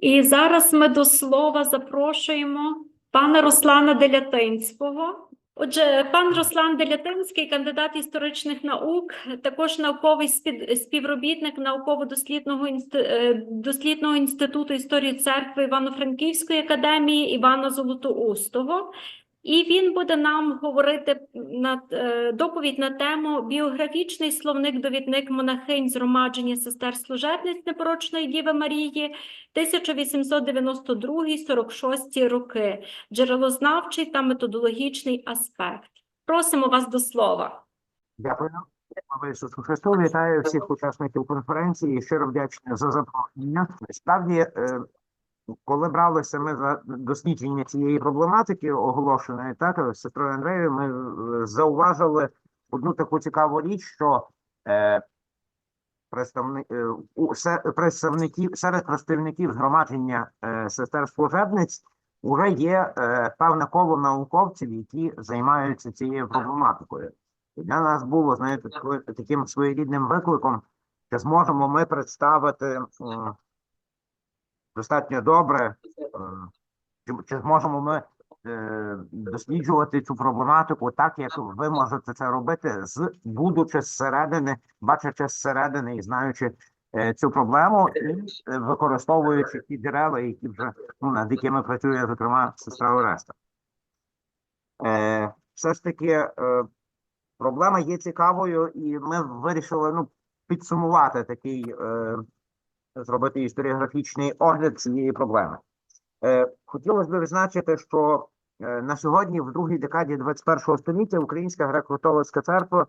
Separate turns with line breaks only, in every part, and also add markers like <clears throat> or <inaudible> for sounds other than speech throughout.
І зараз ми до слова запрошуємо пана Руслана Делятинського. Отже, пан Руслан Делятинський, кандидат історичних наук, також науковий спів- співробітник науково-дослідного е, дослідного інституту історії церкви Івано-Франківської академії Івана Золотоустого. І він буде нам говорити на е, доповідь на тему біографічний словник-довідник монахинь згромадження сестер служебниць непорочної Діви Марії 1892-46 роки, джерелознавчий та методологічний аспект. Просимо вас до слова.
Дякую. Христу. Вітаю всіх учасників конференції і щиро вдячний за запрошення. Справді, е, коли бралися ми за дослідження цієї проблематики, оголошеної так з сестрою Андреєю, ми е, зауважили одну таку цікаву річ, що е, представни, е, представників серед представників згромадження е, сестер служебниць вже є е, певне коло науковців, які займаються цією проблематикою. Для нас було, знаєте, таким своєрідним викликом, чи зможемо ми представити м, достатньо добре, е, чи, чи зможемо ми е, досліджувати цю проблематику так, як ви можете це робити, з будучи зсередини, бачачи зсередини і знаючи е, цю проблему, і е, використовуючи ті джерела, які вже ну, над якими працює, зокрема, сестра Ореста. Е, все ж таки, е, проблема є цікавою, і ми вирішили ну, підсумувати такий, е, зробити історіографічний огляд цієї проблеми. Е, хотілося б відзначити, що е, на сьогодні, в другій декаді 21 століття, Українська греко-католицька церква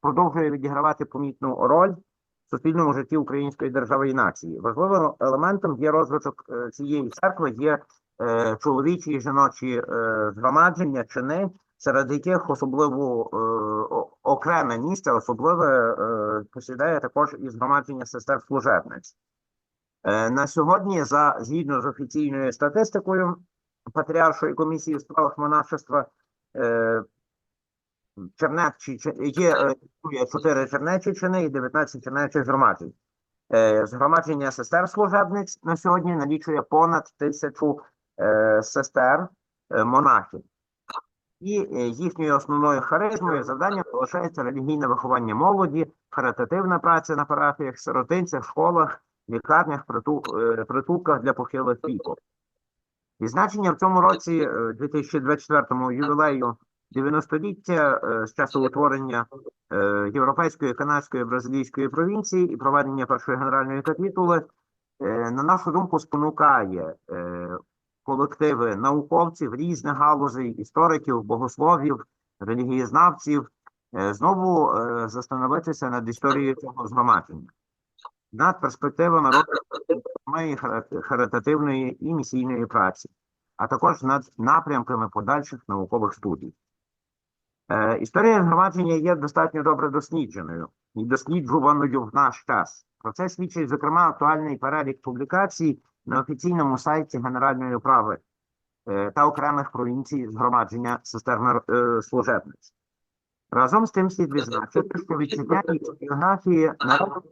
продовжує відігравати помітну роль в суспільному житті української держави і нації. Важливим елементом є розвиток е, цієї церкви, є чоловічі і жіночі згромадження, чини, серед яких особливо окреме місце, особливе посідає також і згромадження сестер служебниць. Е, На сьогодні, за згідно з офіційною статистикою Патріаршої комісії у справах монашества, е, Чернечі є е, існує 4 чернечі чини і 19 чернечих згромаджень. Е, Згромадження сестер служебниць на сьогодні налічує понад тисячу сестер монахів. І їхньою основною харизмою завданням залишається релігійне виховання молоді, харитативна праця на парафіях, сиротинцях, школах, лікарнях, е, притулках для похилих віку. Відзначення в цьому році, е, 2024 ювілею 90-ліття е, з часу утворення е, Європейської, Канадської, Бразилійської провінції і проведення першої генеральної капітули, е, на нашу думку, спонукає е, колективи науковців різних галузей, істориків, богословів, релігієзнавців е, знову е, застановитися над історією цього згромадження, над перспективами розвитку харитативної і місійної праці, а також над напрямками подальших наукових студій. Е, Історія згромадження є достатньо добре дослідженою і досліджуваною в наш час. Про це свідчить, зокрема, актуальний перелік публікацій на офіційному сайті Генеральної управи е, та окремих провінцій згромадження нар- е. Разом з тим слід відзначити, що відчуття історіографії народить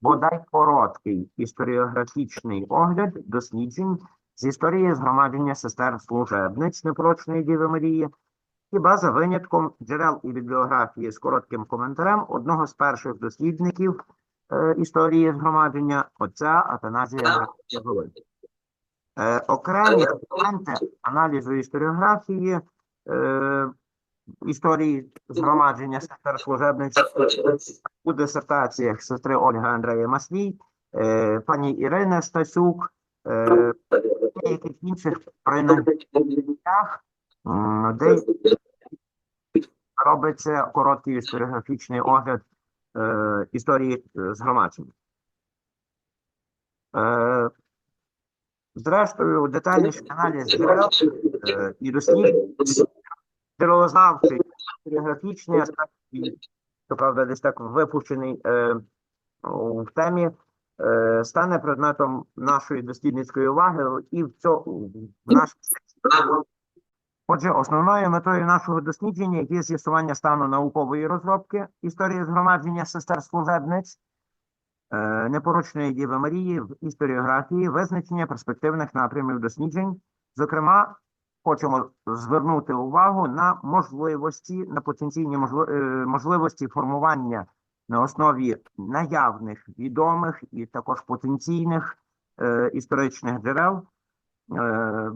бодай короткий історіографічний огляд досліджень з історії згромадження сестер служебниць непорочної Діви Марії, хіба за винятком джерел і бібліографії з коротким коментарем одного з перших дослідників е, історії згромадження отця Атаназія Григорія. Е, окремі елементи аналізу історіографії е, історії згромадження сестер служебниць у дисертаціях сестри Ольги Андрея Маслій, е, пані Ірини Стасюк, е, деяких інших принаддях, м, де робиться короткий історіографічний огляд е, історії е, згромадження. Е, зрештою, детальніший аналіз джерел е, і досліджень, джерелознавчий, історіографічний аспект, щоправда, десь так випущений е, в темі, е, стане предметом нашої дослідницької уваги і в цьому в наш Отже, основною метою нашого дослідження є з'ясування стану наукової розробки історії згромадження сестер служебниць е, непорочної Діви Марії в історіографії, визначення перспективних напрямів досліджень. Зокрема, хочемо звернути увагу на можливості, на потенційні е, можливості формування на основі наявних відомих і також потенційних е, історичних джерел е,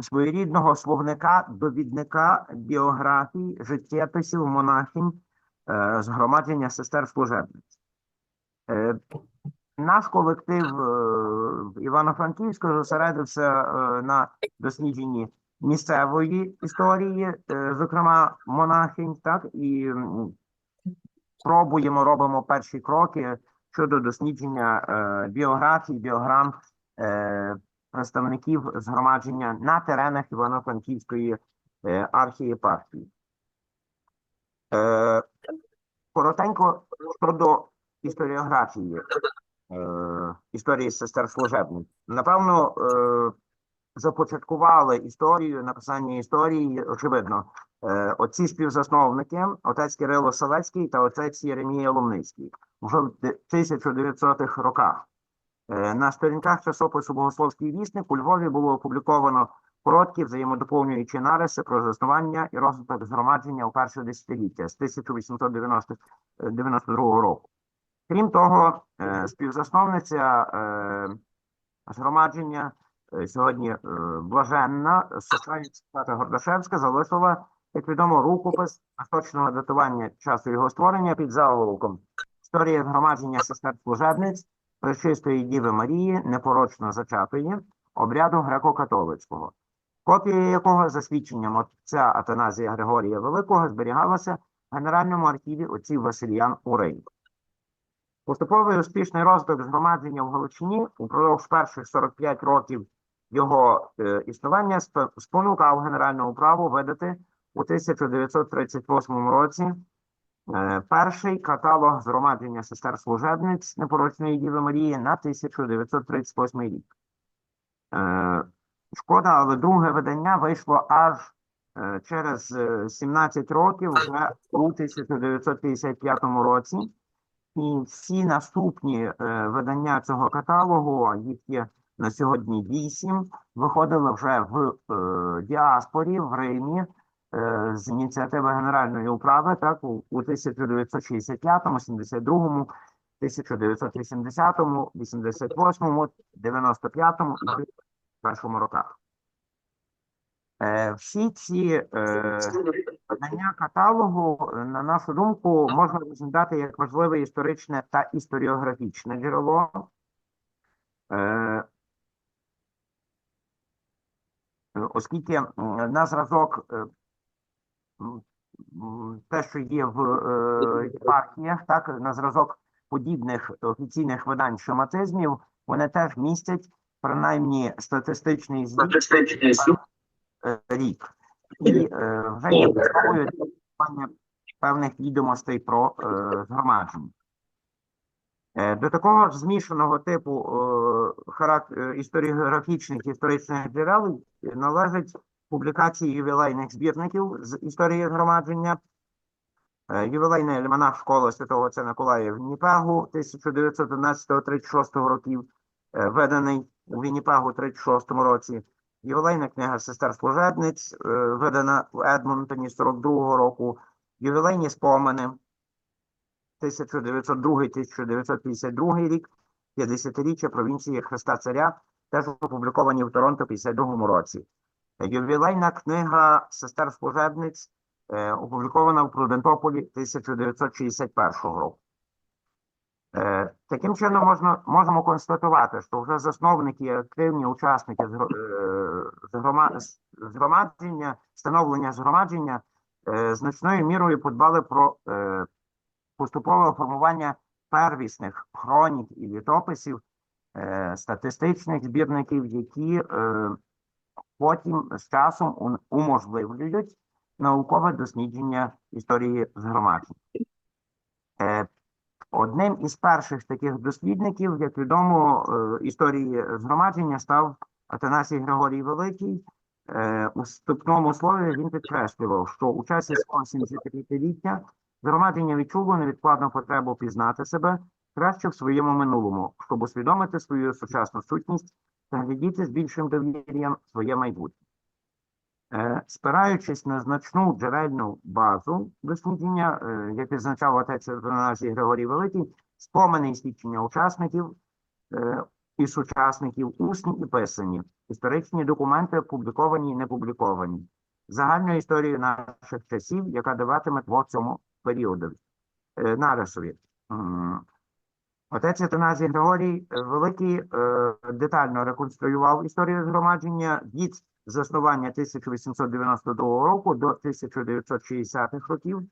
своєрідного словника, довідника біографій, життєписів, монахинь, е, згромадження сестер служебниць. Наш колектив е, Івано-Франківську зосередився е, на дослідженні місцевої історії, е, зокрема монахинь, так і пробуємо, робимо перші кроки щодо дослідження біографій, біограм представників згромадження на теренах Івано-Франківської архієпархії. Коротенько щодо історіографії історії сестер служебниць. Напевно, е, започаткували історію, написання історії, очевидно, е, оці співзасновники, отець Кирило Селецький та отець Єремія Ломницький, вже в 1900-х роках. Е, На сторінках часопису Богословський вісник у Львові було опубліковано короткі взаємодоповнюючі нариси про заснування і розвиток згромадження у перше десятиліття з 1892 року. Крім того, е, співзасновниця е, згромадження е, сьогодні блаженна Софія Гордашевська залишила, як відомо, рукопис точного датування часу його створення під заголовком Історія згромадження сестер служебниць Пречистої Діви Марії, непорочно зачатої, обряду греко-католицького, копія якого за свідченням отця Атаназія Григорія Великого зберігалася в Генеральному архіві отців Васильян у Римі. Поступовий успішний розвиток згромадження в Галичині упродовж перших 45 років його е, існування спонукав Генеральну управу видати у 1938 році е, перший каталог згромадження сестер служебниць непорочної Діви Марії на 1938 рік. Е, Шкода, але друге видання вийшло аж е, через е, 17 років, вже у 1955 році. І всі наступні е, видання цього каталогу, їх є на сьогодні вісім, виходили вже в е, діаспорі в Римі е, з ініціативи Генеральної управи, так, у, у 1965, 72, 1980, 88, 95 і 2001 роках. Е, всі ці е, Видання каталогу, е, на нашу думку, можна розглядати як важливе історичне та історіографічне джерело. Е, Оскільки на зразок е, те, що є в е, єпархіях, так, на зразок подібних офіційних видань шематизмів, вони теж містять принаймні статистичний звіт е, рік. І е, вже є підставою певних відомостей про е, згромадження. Е, До такого ж змішаного типу е, харак- е, історіографічних історичних джерел е, належать публікації ювілейних збірників з історії згромадження. Е, Ювілейний альманах школи святого отця Миколая в Вінніпегу 1911-36 років, е, виданий у Вінніпегу 36 році. Ювілейна книга сестер служебниць, е, видана в Едмонтоні 42 року. Ювілейні спомини 1902-1952 рік, 50-річчя провінції Христа Царя, теж опубліковані в Торонто 52 році. Ювілейна книга сестер служебниць е, опублікована в Прудентополі 1961 року. Е, Таким чином можна, можемо констатувати, що вже засновники і активні учасники згро- е, з- згромадження, згромадження е, значною мірою подбали про поступове формування первісних хронік і літописів, статистичних збірників, які потім з часом уможливлюють наукове дослідження історії згромаджень. Одним із перших таких дослідників, як відомо, е, історії згромадження став Атанасій Григорій Великий. Е, У вступному слові він підкреслював, що у часі свого 75-ліття згромадження відчуло невідкладну потребу пізнати себе, краще в своєму минулому, щоб усвідомити свою сучасну сутність та глядіти з більшим довір'ям своє майбутнє. Е, Спираючись на значну джерельну базу дослідження, е, як відзначав отець Атанасій Григорій Великий, спомини і свідчення учасників е, і сучасників, усні і писані, історичні документи опубліковані і не публіковані, загальну історію наших часів, яка даватиме по цьому періоду. Нарисові. Отець Атаназій Григорій Великий детально реконструював історію згромадження від заснування 1892 року до 1960-х років,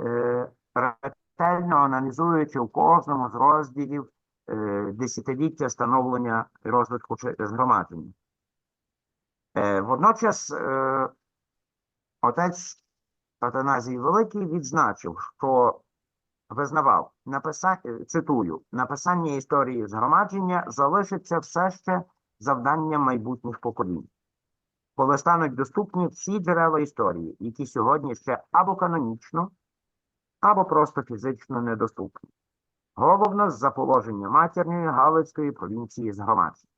е, ретельно аналізуючи у кожному з розділів е, десятиліття становлення розвитку згромадження. Е, Водночас отець Атаназій Великий відзначив, що визнавав, цитую, написання історії згромадження залишиться все ще завданням майбутніх поколінь, коли стануть доступні всі джерела історії, які сьогодні ще або канонічно, або просто фізично недоступні. Головно з-за положення матірної Галицької провінції з згромадження.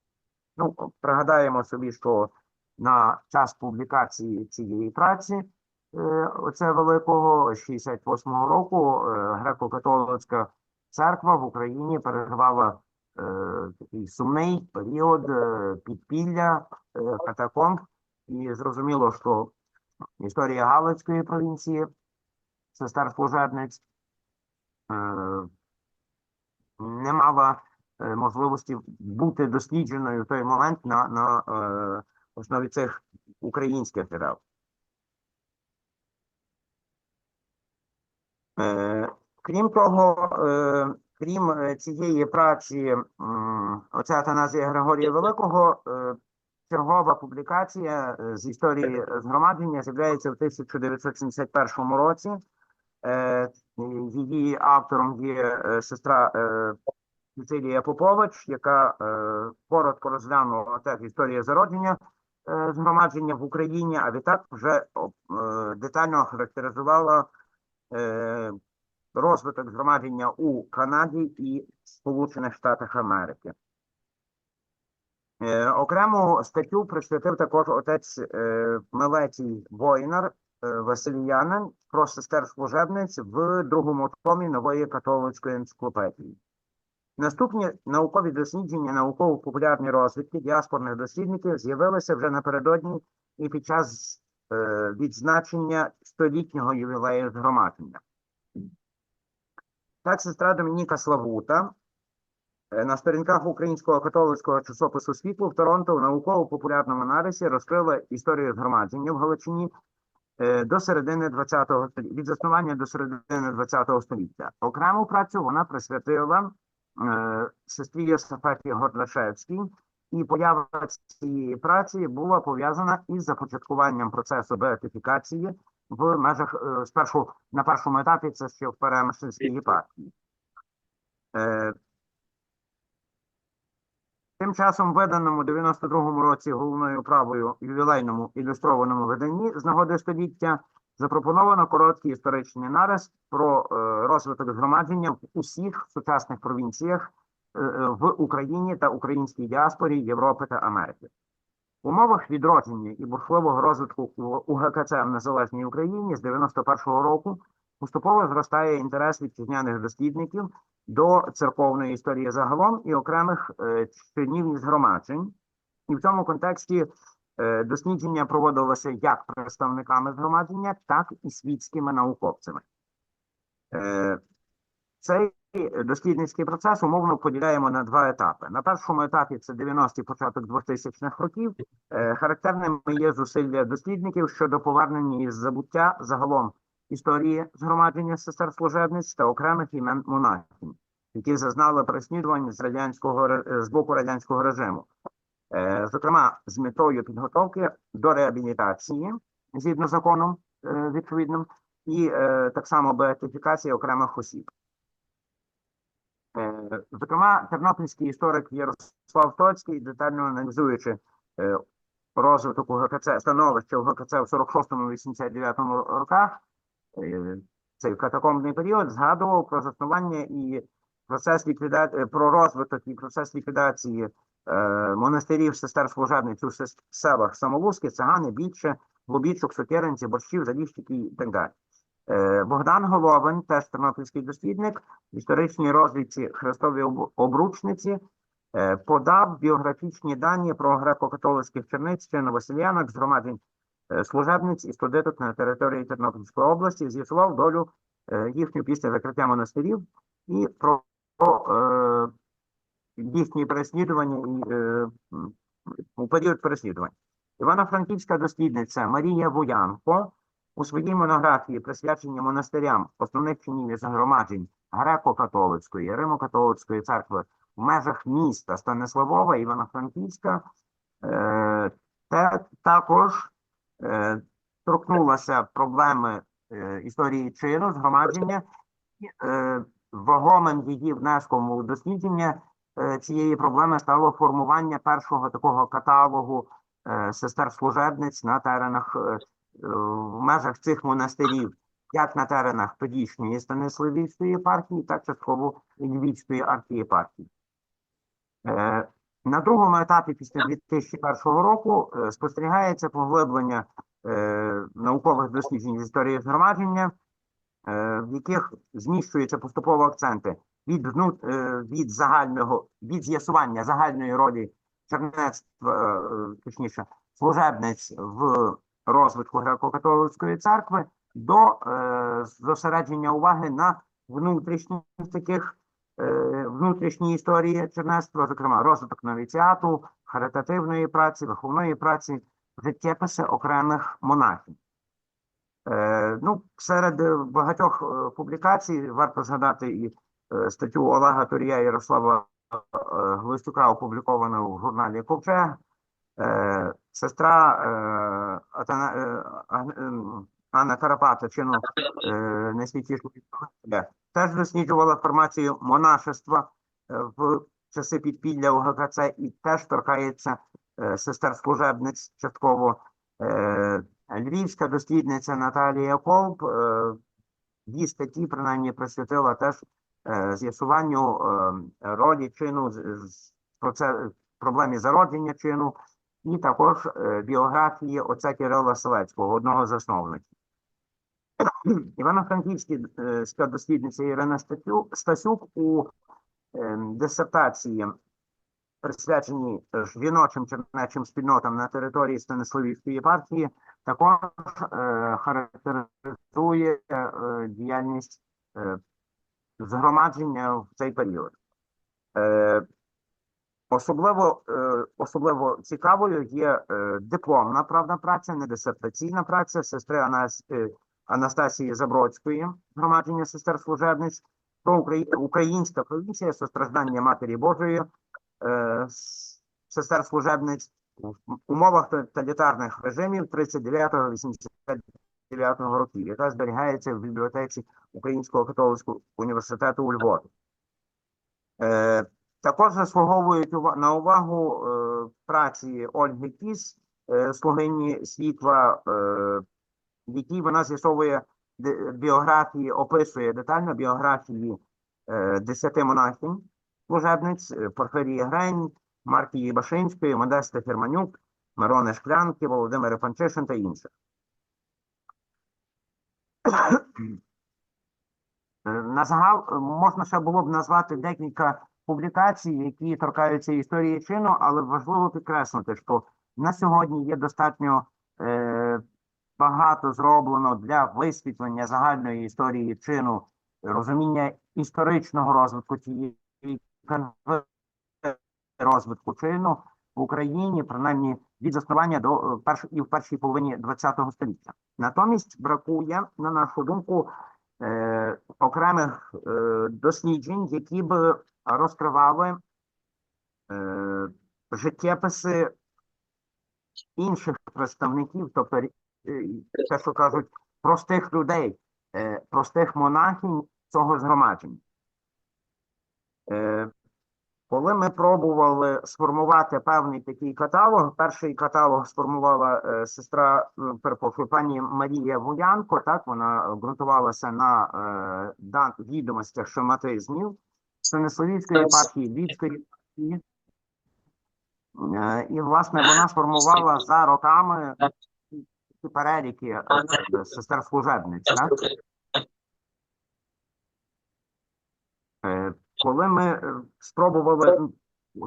Ну, пригадаємо собі, що на час публікації цієї праці е, оце великого 68-го року е, греко-католицька церква в Україні переживала е, такий сумний період підпілля катакомб, і зрозуміло, що історія Галицької провінції, сестерслужебниць, е, не мала е, можливості бути дослідженою в той момент на, на е, основі цих українських джерел. Е, Крім того, е, крім е, цієї праці м, отця Атаназія Григорія Великого, е, чергова публікація е, з історії згромадження з'являється в 1971 році. Е, Її автором є е, сестра е, Попович, яка коротко розглянула теж історію зародження згромадження в Україні, а відтак вже детально характеризувала розвиток згромадження у Канаді і Сполучених Штатах Америки. Е, окрему статтю присвятив також отець е, Мелетій Войнар е, Васильянин про сестер служебниць в другому томі нової католицької енциклопедії. Наступні наукові дослідження, науково-популярні розвідки діаспорних дослідників з'явилися вже напередодні і під час е, відзначення столітнього ювілею згромадження. Так, сестра Домініка Славута на сторінках українського католицького часопису світло в Торонто в науково-популярному нарисі розкрила історію згромадження в Галичині е, до середини ХХ століття, від заснування до середини ХХ століття. Окрему працю вона присвятила е, сестрі Йосифаті Горлашевській, і поява цієї праці була пов'язана із започаткуванням процесу беатифікації в межах е, спершу на першому етапі це ще в Перемишльській єпархії. Е, Тим часом, виданому 92-му році головною правою ювілейному ілюстрованому виданні з нагоди століття запропоновано короткий історичний нарис про е, розвиток згромадження в усіх сучасних провінціях е, е, в Україні та українській діаспорі Європи та Америки. В умовах відродження і бурхливого розвитку УГКЦ в незалежній Україні з 91-го року поступово зростає інтерес вітчизняних дослідників до церковної історії загалом і окремих е, чинів і згромаджень. І в цьому контексті е, дослідження проводилося як представниками згромадження, так і світськими науковцями. Е, цей дослідницький процес умовно поділяємо на два етапи. На першому етапі це 90-ті початок 2000-х років. Характерними є зусилля дослідників щодо повернення із забуття загалом історії згромадження сестер служебниць та окремих імен монахів, які зазнали переслідувань з радянського з боку радянського режиму. Е, Зокрема, з метою підготовки до реабілітації згідно законом е, відповідним, і е, так само беатифікації окремих осіб. Зокрема, тернопільський історик Ярослав Тоцький, детально аналізуючи розвиток УГКЦ, становище УГКЦ в 46-89 роках, цей катакомбний період, згадував про заснування і процес ліквідації, про розвиток і процес ліквідації е, монастирів сестер служебниць у селах Самолузьке, Цигани, Біче, Глубічок, Сокиринці, Борщів, Заліщики і так далі. Е, Богдан Головин, теж тернопільський дослідник, в історичній розвідці Христові обручниці, е, подав біографічні дані про греко-католицьких черниць чи новоселянок, згромаджень е, служебниць і студенток на території Тернопільської області, з'ясував долю е, їхню після закриття монастирів і про, е, їхні переслідування е, у період переслідувань. Івано-Франківська дослідниця Марія Воянко у своїй монографії, присвяченій монастирям основних чинів і загромаджень греко-католицької, римо-католицької церкви в межах міста Станиславова, Івано-Франківська, е, також е, торкнулася проблеми е, історії чину, згромадження, і, е, вагомим її внеском у дослідження е, цієї проблеми стало формування першого такого каталогу е, сестер-служебниць на теренах е, е, в межах цих монастирів, як на теренах тодішньої Станиславівської єпархії, так частково Львівської архієпархії. Е, На другому етапі після 2001 року е, спостерігається поглиблення е, наукових досліджень з історії згромадження, е, в яких зміщуються поступово акценти від, від загального від з'ясування загальної ролі чернецтва, точніше, служебниць в розвитку греко-католицької церкви до зосередження уваги на внутрішніх таких внутрішній історії чернецтва, зокрема розвиток новіціату, харитативної праці, виховної праці, життєписи окремих монахів. Е, ну, серед е, багатьох е, публікацій варто згадати і е, статтю Олега Турія Ярослава Глистюка, опубліковану в журналі Ковчег. Е, сестра е, Атана, е, Анна Карапата, чину е, найсвятішого теж досліджувала формацію монашества в часи підпілля УГКЦ і теж торкається е, сестер служебниць частково. Е, Львівська дослідниця Наталія Колб е, її статті принаймні присвятила теж е, з'ясуванню е, ролі чину з проблемі зародження чину, і також е, біографії отця Кирила Селецького, одного з засновників. Івано-Франківська дослідниця Ірина Стасюк у е, дисертації, присвяченій е, жіночим чернечим спільнотам на території Станиславівської єпархії, також е, характеризує е, діяльність е, згромадження в цей період. Е, Особливо, е, особливо цікавою є е, дипломна правда праця, не дисертаційна праця сестри е, Анастасії Забродської, громадження сестер служебниць, Украї- українська провінція состраждання Матері Божої, е, сестер служебниць в умовах тоталітарних режимів 39-89 років, яка зберігається в бібліотеці Українського католицького університету у Львові. Е, також заслуговують на увагу е, праці Ольги Кіс, е, слугині світла, е, в якій вона з'ясовує біографії, описує детально біографії е, десяти монахинь служебниць е, Порфирії Грень, Маркії Башинської, Модести Ферманюк, Мирони Шклянки, Володимири Панчишин та інших. Е, На загал можна ще було б назвати декілька публікацій, які торкаються історії чину, але важливо підкреслити, що на сьогодні є достатньо е, багато зроблено для висвітлення загальної історії чину, розуміння історичного розвитку цієї розвитку чину в Україні, принаймні від заснування до е, перш і в першій половині ХХ століття. Натомість бракує, на нашу думку, е, окремих е, досліджень, які б розкривали е, життєписи інших представників, тобто те, що кажуть, простих людей, е, простих монахинь цього згромадження. Е, коли ми пробували сформувати певний такий каталог, перший каталог сформувала е, сестра, перепрошую, пані Марія Вуянко, так, вона ґрунтувалася на е, дан, відомостях шематизмів, Станиславівської єпархії, Львівської єпархії. Е, І, власне, вона сформувала за роками ці переліки е, сестер служебниць. Так? Е, Коли ми е, спробували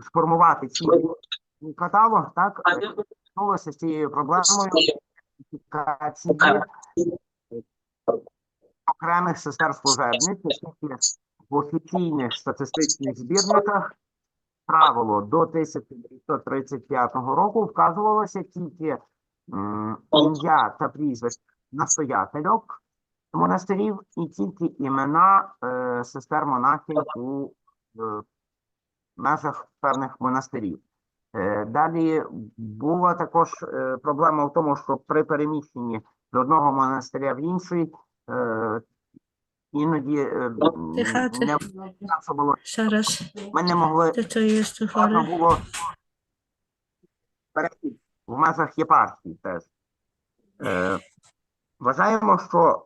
сформувати цей каталог, так, е, з цією проблемою. Ідентифікації окремих сестер служебниць, оскільки в офіційних статистичних збірниках правило до 1935 року вказувалося тільки ім'я та прізвище настоятельок монастирів і тільки імена е, сестер монахів у е, межах певних монастирів. Е, Далі була також е, проблема в тому, що при переміщенні з одного монастиря в інший е, іноді е, не було. Ми не могли було перехід в межах єпархії теж. Е, вважаємо, що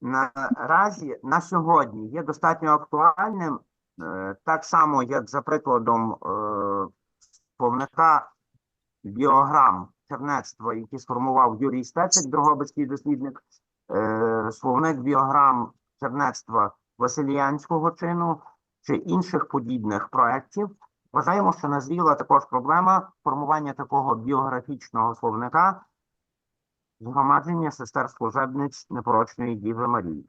наразі на сьогодні є достатньо актуальним, е, так само, як за прикладом е, повника біограм чернецтва, який сформував Юрій Стецик, Дрогобицький дослідник, е, словник біограм чернецтва Василіянського чину чи інших подібних проєктів, Вважаємо, що назріла також проблема формування такого біографічного словника згромадження сестер служебниць непорочної Діви Марії.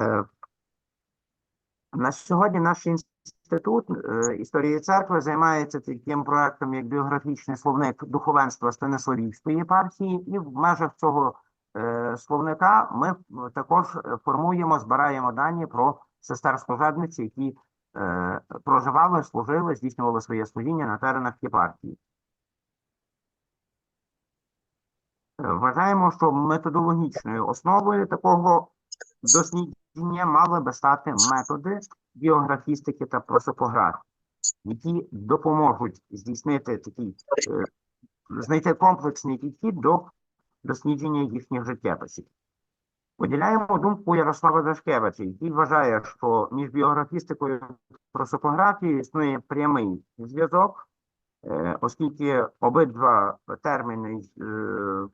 Е, На сьогодні наш інститут е, історії церкви займається таким проектом, як біографічний словник духовенства Станиславівської єпархії, і в межах цього е, словника ми також формуємо, збираємо дані про сестер служебниць, які проживали, служили, здійснювали своє служіння на теренах єпархії. Е, Вважаємо, що методологічною основою такого дослідження мали би стати методи біографістики та просопографії, які допоможуть здійснити такий, е, знайти комплексний підхід до дослідження їхніх життєписів. Поділяємо думку Ярослава Дашкевича, який вважає, що між біографістикою і просопографією існує прямий зв'язок, е, оскільки обидва терміни е,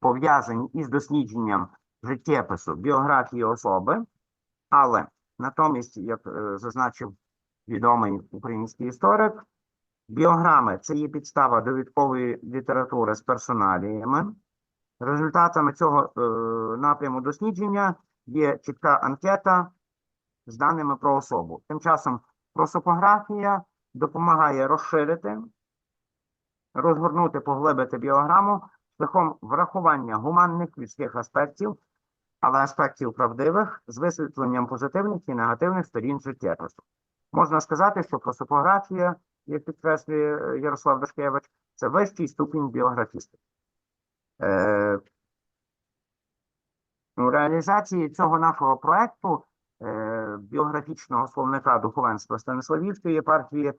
пов'язані із дослідженням життєпису біографії особи, але натомість, як е, зазначив відомий український історик, біограми це є підстава довідкової літератури з персоналіями. Результатами цього е, напряму дослідження є чітка анкета з даними про особу. Тим часом просопографія допомагає розширити, розгорнути, поглибити біограму шляхом врахування гуманних людських аспектів, але аспектів правдивих з висвітленням позитивних і негативних сторін життєпису. Можна сказати, що просопографія, як підкреслює е, Ярослав Дашкевич, це вищий ступінь біографістики. Е, У реалізації цього нашого проекту е, біографічного словника духовенства Станиславівської єпархії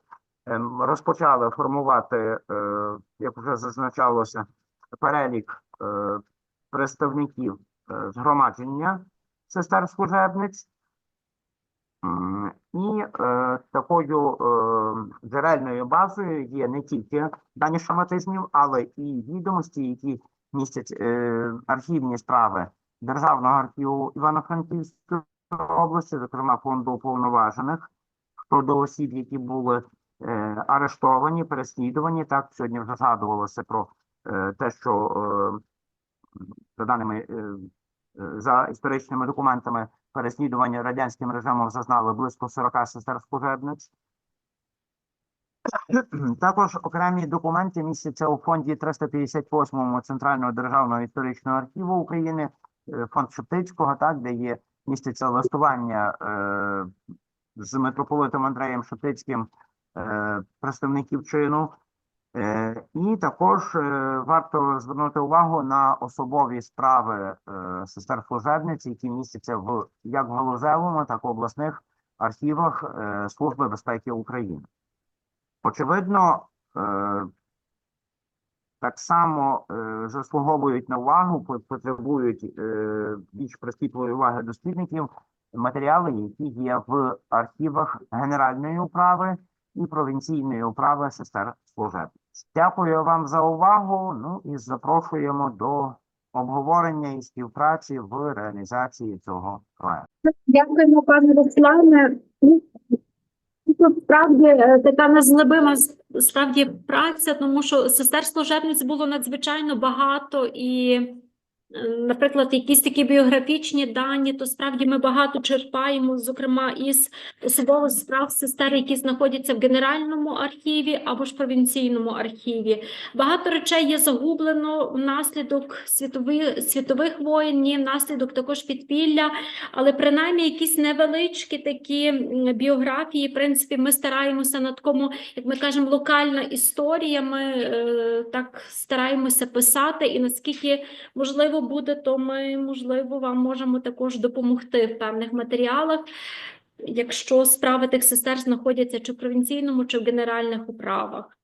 ем, розпочали формувати, е, як вже зазначалося, перелік е, представників е, згромадження сестер служебниць. І е, такою е, джерельною базою є не тільки дані шаматизмів, але і відомості, які містять е, архівні справи Державного архіву Івано-Франківської області, зокрема фонду уповноважених щодо осіб, які були е, арештовані, переслідувані. Так, сьогодні вже згадувалося про е, те, що е, за даними е, е, за історичними документами переслідування радянським режимом зазнали близько 40 сестер служебниць. <clears throat> Також окремі документи містяться у фонді 358 Центрального державного історичного архіву України, е, фонд Шептицького, так, де є містяться листування е, з митрополитом Андреєм Шептицьким е, представників чину. Е, і також е, варто звернути увагу на особові справи е, сестер служебниць, які містяться в як в галузевому, так і в обласних архівах е, Служби безпеки України. Очевидно, е, так само е, заслуговують на увагу, потребують е, більш прискіпливої уваги дослідників матеріали, які є в архівах Генеральної управи і провінційної управи сестер служебниць. Дякую вам за увагу. Ну і запрошуємо до обговорення і співпраці в реалізації цього проекту.
Дякуємо, пане Руслане. Тут справді е, така незлебима справді праця, тому що сестер служебниць було надзвичайно багато і, наприклад, якісь такі біографічні дані, то справді ми багато черпаємо, зокрема, із особових справ сестер, які знаходяться в Генеральному архіві або ж провінційному архіві. Багато речей є загублено внаслідок світових, світових воєн, внаслідок також підпілля. Але принаймні якісь невеличкі такі біографії, в принципі, ми стараємося на такому, як ми кажемо, локальна історія. Ми е, так стараємося писати, і наскільки можливо буде, то ми можливо вам можемо також допомогти в певних матеріалах. Якщо справи тих сестер знаходяться чи в провінційному, чи в генеральних управах.